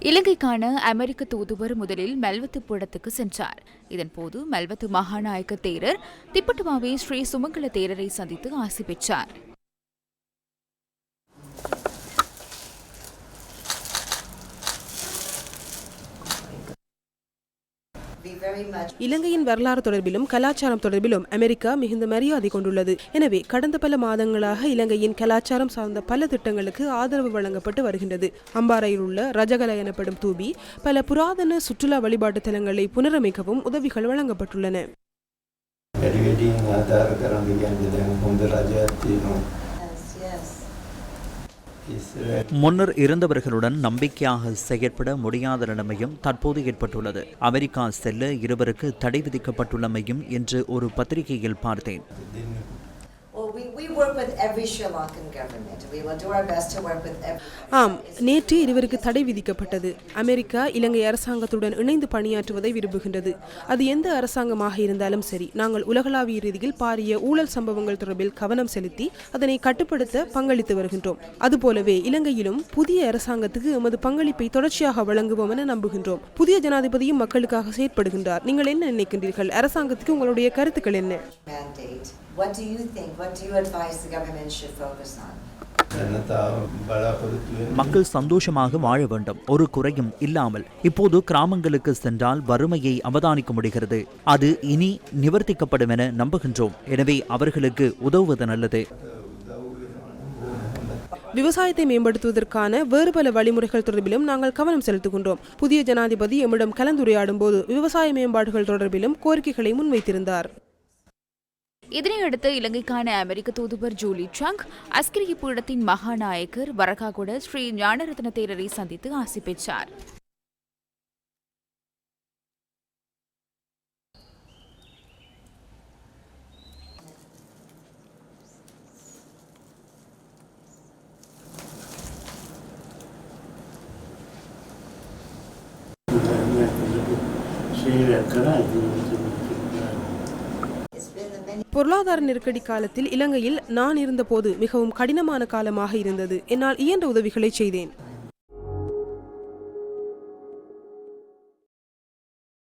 இலங்கைக்கான அமெரிக்க தூதுவர் முதலில் மெல்வத்து புடத்துக்கு சென்றார். இதன்போது மெல்வத்து மகாநாயக்க தேரர் திப்பட்டுமாவே ஸ்ரீ சுமங்கல தேரரை சந்தித்து ஆசி பெற்றார். இலங்கையின் வரலாறு தொடர்பிலும் கலாச்சாரம் தொடர்பிலும் அமெரிக்கா மிகுந்த மரியாதை கொண்டுள்ளது. எனவே கடந்த பல மாதங்களாக இலங்கையின் கலாச்சாரம் சார்ந்த பல திட்டங்களுக்கு ஆதரவு வழங்கப்பட்டு வருகின்றது. அம்பாறையில் உள்ள ரஜகல எனப்படும் தூபி பல புராதன சுற்றுலா வழிபாட்டு தலங்களை புனரமைக்கவும் உதவிகள் வழங்கப்பட்டுள்ளன. முன்னர் இருந்தவர்களுடன் நம்பிக்கையாக செயற்பட முடியாத நிலைமையும் தற்போது ஏற்பட்டுள்ளது. அமெரிக்கா செல்ல இருவருக்கு தடை விதிக்கப்பட்டுள்ளமையும் என்று ஒரு பத்திரிகையில் பார்த்தேன். ஆம் நேற்று இருவருக்கு தடை விதிக்கப்பட்டது. அமெரிக்கா இலங்கை அரசாங்கத்துடன் இணைந்து பணியாற்றுவதை விரும்புகின்றது. அது எந்த அரசாங்கமாக இருந்தாலும் சரி நாங்கள் உலகளாவிய ரீதியில் பாரிய ஊழல் சம்பவங்கள் தொடர்பில் கவனம் செலுத்தி அதனை கட்டுப்படுத்த பங்களித்து வருகின்றோம். அதுபோலவே இலங்கையிலும் புதிய அரசாங்கத்துக்கு எமது பங்களிப்பை தொடர்ச்சியாக வழங்குவோம் என நம்புகின்றோம். புதிய ஜனாதிபதியும் மக்களுக்காக செயற்படுகின்றார். நீங்கள் என்ன நினைக்கின்றீர்கள்? அரசாங்கத்துக்கு உங்களுடைய கருத்துக்கள் என்ன. What do you think? What do you advise the government should focus on? மக்கள் சந்தோஷமாக வாழ வேண்டும். ஒரு குறையும் இல்லாமல் இப்போது கிராமங்களுக்கு சென்றால் வறுமையை அவதானிக்க முடிகிறது. அது இனி நிவர்த்திக்கப்படும் என நம்புகின்றோம். எனவே அவர்களுக்கு உதவுவது நல்லது. விவசாயத்தை மேம்படுத்துவதற்கான வேறு பல வழிமுறைகள் தொடர்பிலும் நாங்கள் கவனம் செலுத்துகின்றோம். புதிய ஜனாதிபதி எம்மிடம் கலந்துரையாடும் போது விவசாய மேம்பாடுகள் தொடர்பிலும் கோரிக்கைகளை முன்வைத்திருந்தார். இதனையடுத்து இலங்கைக்கான அமெரிக்க தூதுவர் ஜூலி ட்ரங்க் அஸ்கிரிய பீடத்தின் மகாநாயக்கர் வரகாகுட ஸ்ரீ ஞானரத்ன தேரரை சந்தித்து ஆசி பெற்றார். It's பொருளாதார நெருக்கடி காலத்தில் இலங்கையில் நான் இருந்தபோது மிகவும் கடினமான காலமாக இருந்தது. என்னால் இயன்ற உதவிகளை செய்தேன்.